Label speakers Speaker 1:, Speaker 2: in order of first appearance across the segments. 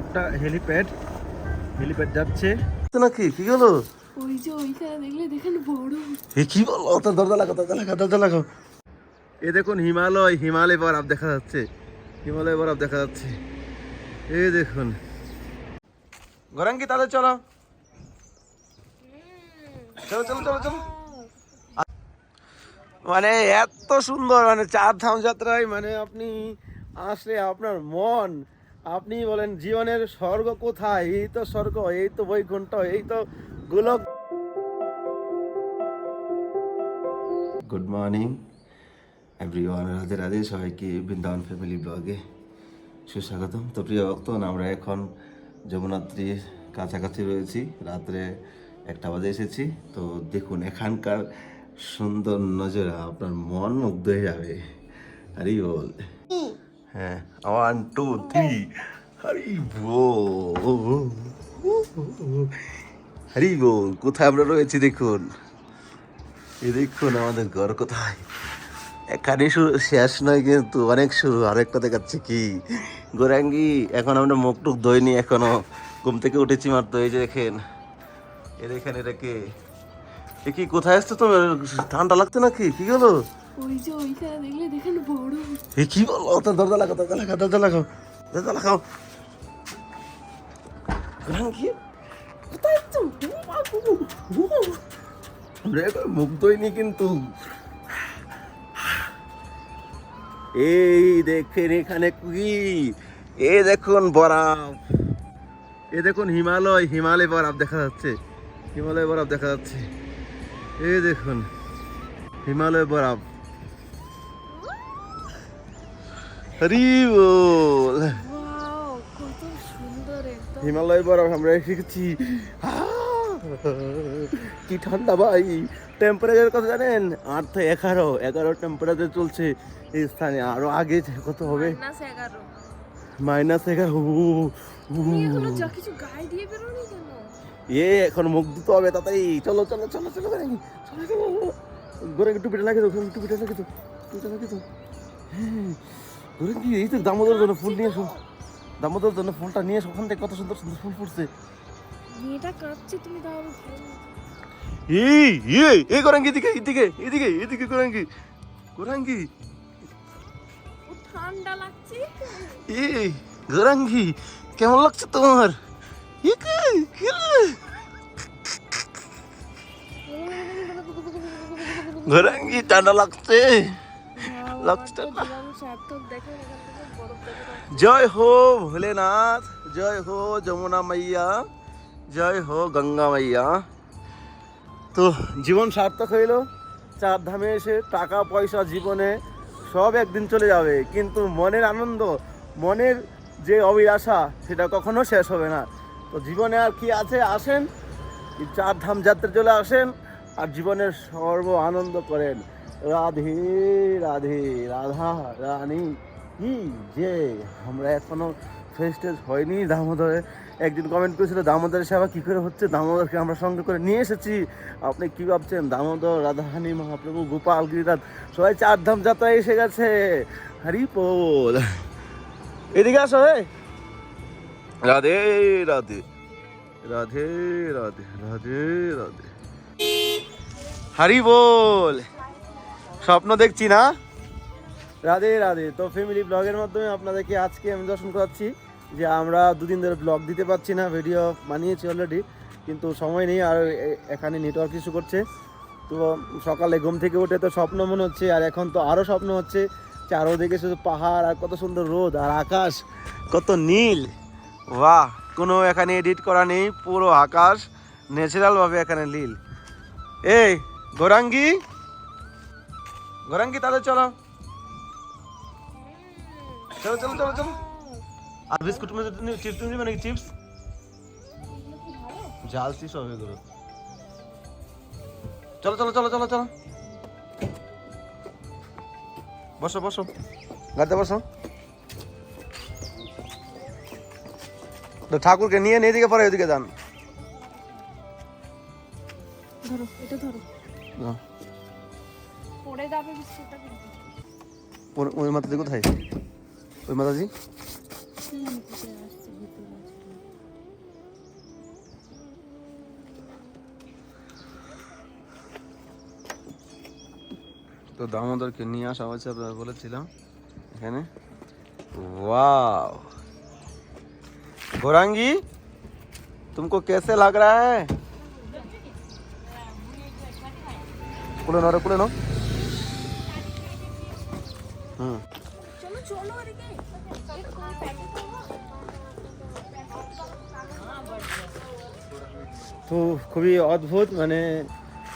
Speaker 1: একটা helipad helipad যাচ্ছে। নাকি? কি হলো?
Speaker 2: ওই যে ওইখানে দেখলে দেখেন বড়।
Speaker 1: এ কি বলো? তো দরজা লাগাও দরজা লাগাও দরজা লাগাও। এ দেখুন হিমালয় হিমালয় বরফ দেখা যাচ্ছে। হিমালয় বরফ দেখা যাচ্ছে। এই দেখুন। গরাঙ্গি তাহলে চলো। চলো চলো চলো চলো। মানে এত সুন্দর মানে চার ধাম যাত্রায় মানে আপনি আসলে আপনার মন আপনি বলেন, জীবনের স্বর্গ কোথায়? এই তো স্বর্গ, এই তো বৈকুণ্ঠ, এই তো Golok good morning everyone Radhe Radhe, সবাইকে বৃন্দাবন ফ্যামিলি ব্লগে সুস্বাগতম। তো প্রিয় ভক্তগণ, আমরা এখন যমুনাত্রীর কাছাকাছি রয়েছি। রাত্রে একটা বাজে এসেছি। তো দেখুন, এখানকার সুন্দর নজরা, আপনার মন মুগ্ধ হয়ে যাবে। হরি বল। হ্যাঁ ওয়ান টু থ্রি হরি বল হরি বল কোথায় আমরা রয়েছি দেখুন? এই দেখুন আমাদের ঘর কোথায়? এখানে শুরু শেষ নয় কিন্তু অনেক শুরু। আরেকটা দেখাচ্ছে কি? গোরাঙ্গি, এখন আমরা মুখ টুক ধইনি, এখনও ঘুম থেকে উঠেছি মাত্র। এই যে দেখেন এ দেখেন এটাকে এ কি কোথায় আসছো তোমার? ঠান্ডা লাগছে নাকি? কি গেলো
Speaker 2: ওই যে ওইখানে দেখলে দেখেন বড়।
Speaker 1: এ কি তো দরজা লাগাও দরজা লাগাও দরজা লাগাও দরজা লাগাও। গোরাঙ্গি কোথায় তো আমরা মুখ ধইনি কিন্তু। এই দেখেন এখানে কি এ দেখুন বরফ এ দেখুন হিমালয় হিমালয় বরফ দেখা যাচ্ছে। হিমালয় বরফ দেখা যাচ্ছে। এই দেখুন হিমালয় বরফ হরি বল
Speaker 2: ওয়াও সুন্দর
Speaker 1: হিমালয় বরফ আমরা শিখেছি কি ঠান্ডা ভাই। টেম্পারেচার কত জানেন? আট থেকে এগারো। এগারো টেম্পারেচার চলছে এই স্থানে। আরও আগে কত হবে?
Speaker 2: মাইনাস এগারো।
Speaker 1: এ এখন মুখ দিতে হবে তাড়াতাড়ি। চলো চলো চলো চলো চলো চলো গোরে টুপিটা লাগিয়ে দাও টুপিটা লাগিয়ে দাও টুপিটা লাগিয়ে দাও হ্যাঁ। কি এই তো দামোদর জন্য ফুল নিয়ে এসো। দামোদর জন্য ফুলটা নিয়ে এসো ওখান থেকে কত সুন্দর সুন্দর ফুল ফুটছে।
Speaker 2: মেয়েটা কাঁপছে তুমি ভালো
Speaker 1: এই এই এই গোরাঙ্গি এদিকে এদিকে এদিকে এদিকে গোরাঙ্গি গোরাঙ্গি।
Speaker 2: ও ঠান্ডা লাগছে
Speaker 1: এই গোরাঙ্গি কেমন লাগছে তোমার? রে? ঠান্ডা লাগছে। জয় হো ভোলেনাথ, জয় হো যমুনা মাইয়া, জয় হো গঙ্গা মাইয়া। তো জীবন সার্থক হইল, চার ধামে এসে টাকা, পয়সা, জীবনে সব একদিন চলে যাবে। কিন্তু মনের আনন্দ, মনের যে অভিলাষা, সেটা কখনো শেষ হবে না। তো জীবনে আর কি আছে? আসেন চার ধাম যাত্রা চলে আসেন, আর জীবনের সর্ব আনন্দ করেন। রাধে রাধে, রাধা, রানী। কি যে, আমরা এখনও ফেস টেস হয়নি। দামোদরে একদিন কমেন্ট করেছিল, দামোদরের সেবা কী করে হচ্ছে? দামোদরকে আমরা সঙ্গে করে নিয়ে এসেছি। আপনি কী ভাবছেন? দামোদর রাধাহানি মহাপ্রভু, গোপাল, গিরিরাজ, সবাই চার ধাম যাত্রায় এসে গেছে। হরি পোল এদিকে আসো হে রাধে রাধে রাধে রাধে রাধে রাধে। হরি বল স্বপ্ন দেখছি না। রাধে রাধে। তো ফ্যামিলি ব্লগের মাধ্যমে আপনাদেরকে আজকে আমি দর্শন করাচ্ছি যে আমরা দুদিন ধরে ব্লগ দিতে পারছি না ভিডিও বানিয়েছি অলরেডি কিন্তু সময় নেই আর এখানে নেটওয়ার্ক ইস্যু করছে। তো সকালে ঘুম থেকে উঠে তো স্বপ্ন মনে হচ্ছে, আর এখন তো আরও স্বপ্ন হচ্ছে, চারোদিকে শুধু পাহাড় আর কত সুন্দর রোদ আর আকাশ, কত নীল। বাহ, কোনো এখানে এডিট করা নেই, পুরো আকাশ ন্যাচারালভাবে এখানে নীল। এই, গোরাঙ্গি? গোরাঙ্গি তাহলে চলো চলো চলো চলো চলো আর বিস্কুট में চিপস নিবে নাকি চিপস জাল চিপস হবে এগুলো চলো চলো চলো চলো চলো বসো বসো গাড়িতে বসো তো ঠাকুরকে নিয়ে নিয়ে এদিকে পরে ওইদিকে যান
Speaker 2: ধরো এটা ধরো
Speaker 1: না,
Speaker 2: পড়ে যাবে বিস্কুটটা
Speaker 1: ওই মাতাজি কোথায়? ওই মাতাজি? তো দামোদরকে নিয়ে আসা হয়েছে আপনার বলেছিলাম এখানে। ওয়াও। गोरांगी तुमको কেসে लग रहा है कुले नो रे
Speaker 2: চলো এদিকে।
Speaker 1: তো খুবই অদ্ভুত মানে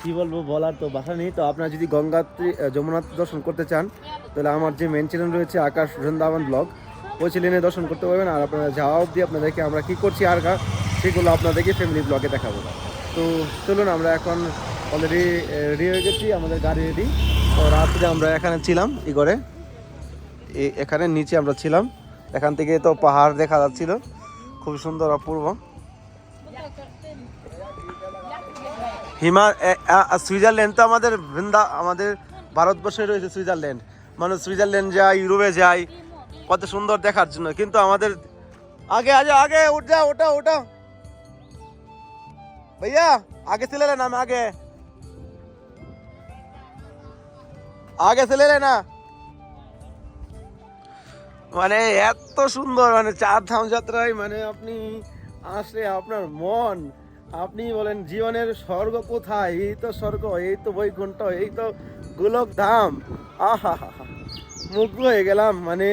Speaker 1: কি বলব বলার তো বাসা নেই। তো আপনারা যদি গঙ্গাত্রী যমুনাত্রী দর্শন করতে চান, তাহলে আমার যে মেন চ্যানেল রয়েছে, আকাশ বৃন্দাবন ব্লগ ওই চ্যানেলে দর্শন করতে পারবেন। আর আপনারা যাওয়া অবধি আপনাদেরকে আমরা কি করছি, আর সেগুলো আপনাদেরকে ফ্যামিলি ব্লগে দেখাবো। তো চলুন, আমরা এখন অলরেডি রেডি হয়ে গেছি, আমাদের গাড়ি রেডি তো রাত্রে আমরা এখানে ছিলাম ই করে এখানে নিচে আমরা ছিলাম এখান থেকে তো পাহাড় দেখা যাচ্ছিল খুব সুন্দর অপূর্ব হিমা এ- আ- আ- সুইজারল্যান্ড তো আমাদের বৃন্দা আমাদের ভারতবর্ষে রয়েছে সুইজারল্যান্ড মানুষ সুইজারল্যান্ড যায় ইউরোপে যায় কত সুন্দর দেখার জন্য কিন্তু আমাদের আগে আগে আগে উঠ যা ওটা ওটা भैया आगे से ले लेना हम आगे আগে से ले लेना মানে এত সুন্দর মানে চার ধাম যাত্রায় মানে আপনি আসলে আপনার মন, আপনি বলেন জীবনের স্বর্গ কোথায়? এই তো স্বর্গ, এই তো বৈকুণ্ঠ, এই তো গোলক ধাম। আহা মুগ্ধ হয়ে গেলাম। মানে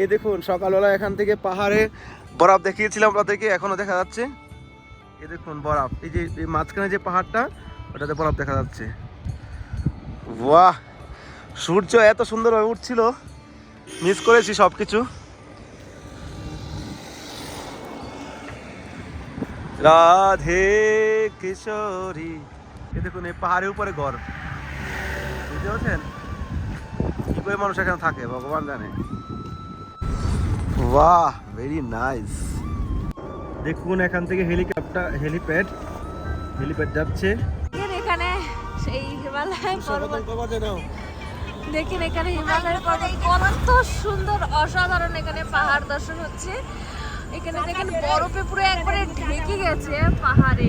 Speaker 1: এ দেখুন, সকালবেলা এখান থেকে পাহাড়ে বরফ দেখিয়েছিলাম আপনাদেরকে, এখনও দেখা যাচ্ছে। এ দেখুন বরফ, এই যে মাঝখানে যে পাহাড়টা, ওটাতে বরফ দেখা যাচ্ছে। বাহ সূর্য এত সুন্দরভাবে উঠছিল। মিস করেছি সব কিছু রাধে কিশোরী। এই দেখুন এই পাহাড়ের উপরে ঘর। বুঝতে পারছেন? কি করে মানুষ এখানে থাকে ভগবান জানে। বাহ ভেরি নাইস দেখুন এখান থেকে হেলিকপ্টার হেলিপ্যাড হেলিপ্যাড যাচ্ছে।
Speaker 2: এখানে সেই হিমালয় পর্বত দেখেন এখানে হিমালয়ের পর্বত, কত সুন্দর, অসাধারণ এখানে পাহাড় দর্শন হচ্ছে। এখানে দেখেন বরফে পুরো একবারে ঢেকে গেছে পাহাড়ে।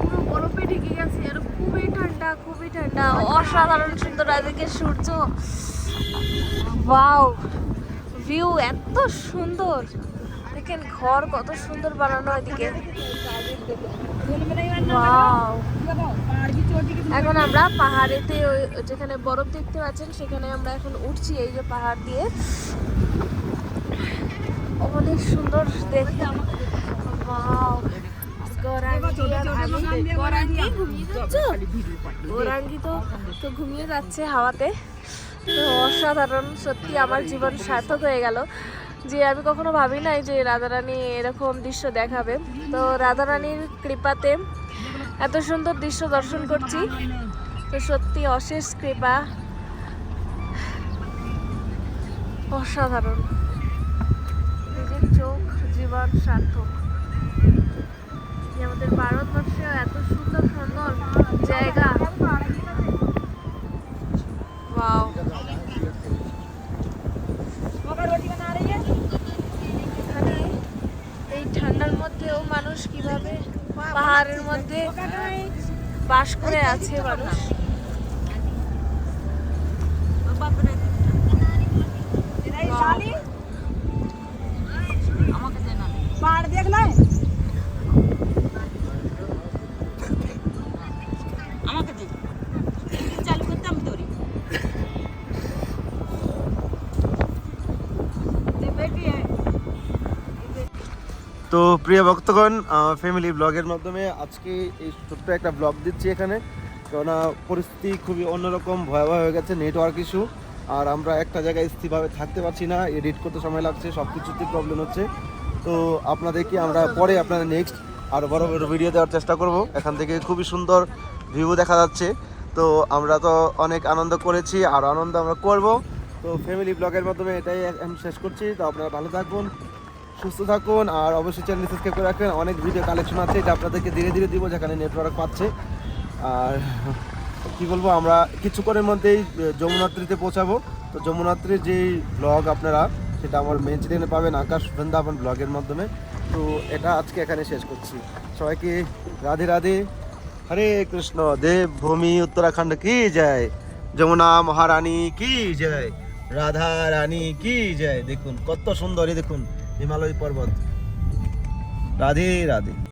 Speaker 2: পুরো বরফে ঢেকে গেছে আর খুবই ঠান্ডা খুবই ঠান্ডা। অসাধারণ সুন্দর এদিকে সূর্য। ওয়াও, ভিউ এত সুন্দর। দেখেন ঘর কত সুন্দর বানানো এদিকে। এখন আমরা পাহাড়েতে ওই যেখানে বরফ দেখতে পাচ্ছেন সেখানে আমরা এখন উঠছি এই যে পাহাড় দিয়ে। অনেক সুন্দর দেখতে। গৌরাঙ্গি তো তো ঘুমিয়ে যাচ্ছে হাওয়াতে। তো অসাধারণ সত্যি আমার জীবন সার্থক হয়ে গেল। যে আমি কখনো ভাবি নাই যে রাধারানী এরকম দৃশ্য দেখাবে। তো রাধারানীর কৃপাতে এত সুন্দর দৃশ্য দর্শন করছি। তো সত্যি অশেষ কৃপা। অসাধারণ। নিজের চোখ, জীবন সার্থক। আমাদের ভারতবর্ষে এত সুন্দর সুন্দর জায়গা। ওয়াও। কীভাবে পাহাড়ের মধ্যে বাস করে আছে মানুষ।
Speaker 1: প্রিয় ভক্তগণ ফ্যামিলি ব্লগের মাধ্যমে আজকে এই ছোট্ট একটা ব্লগ দিচ্ছি এখানে। কেননা পরিস্থিতি খুবই অন্যরকম, ভয়াবহ হয়ে গেছে নেটওয়ার্ক ইস্যু আর আমরা একটা জায়গায় স্থিরভাবে থাকতে পারছি না এডিট করতে সময় লাগছে সব কিছুতেই প্রবলেম হচ্ছে। তো আপনাদেরকে আমরা পরে আপনাদের নেক্সট আরও বড় বড় ভিডিও দেওয়ার চেষ্টা করব। এখান থেকে খুবই সুন্দর ভিউ দেখা যাচ্ছে। তো আমরা তো অনেক আনন্দ করেছি, আর আনন্দ আমরা করব। তো ফ্যামিলি ব্লগের মাধ্যমে এটাই আমি শেষ করছি। তো আপনারা ভালো থাকুন সুস্থ থাকুন আর অবশ্যই চ্যানেল সাবস্ক্রাইব করে রাখবেন। অনেক ভিডিও কালেকশন আছে, এটা আপনাদেরকে ধীরে ধীরে দিব যেখানে নেটওয়ার্ক পাচ্ছে। আর কি বলব, আমরা কিছুক্ষণের মধ্যেই যমুনাত্রীতে পৌঁছাবো। তো যমুনাত্রীর যেই ব্লগ আপনারা, সেটা আমার মেন চ্যানেলে পাবেন, আকাশ বৃন্দাবন ব্লগের মাধ্যমে। তো এটা আজকে এখানে শেষ করছি। সবাইকে রাধে রাধে। হরে কৃষ্ণ দেব ভূমি উত্তরাখণ্ড কি যায় যমুনা মহারানী কি জয়? রাধা রানী কি জয়? দেখুন, কত সুন্দর দেখুন। হিমালয় পর্বত। রাধে রাধে।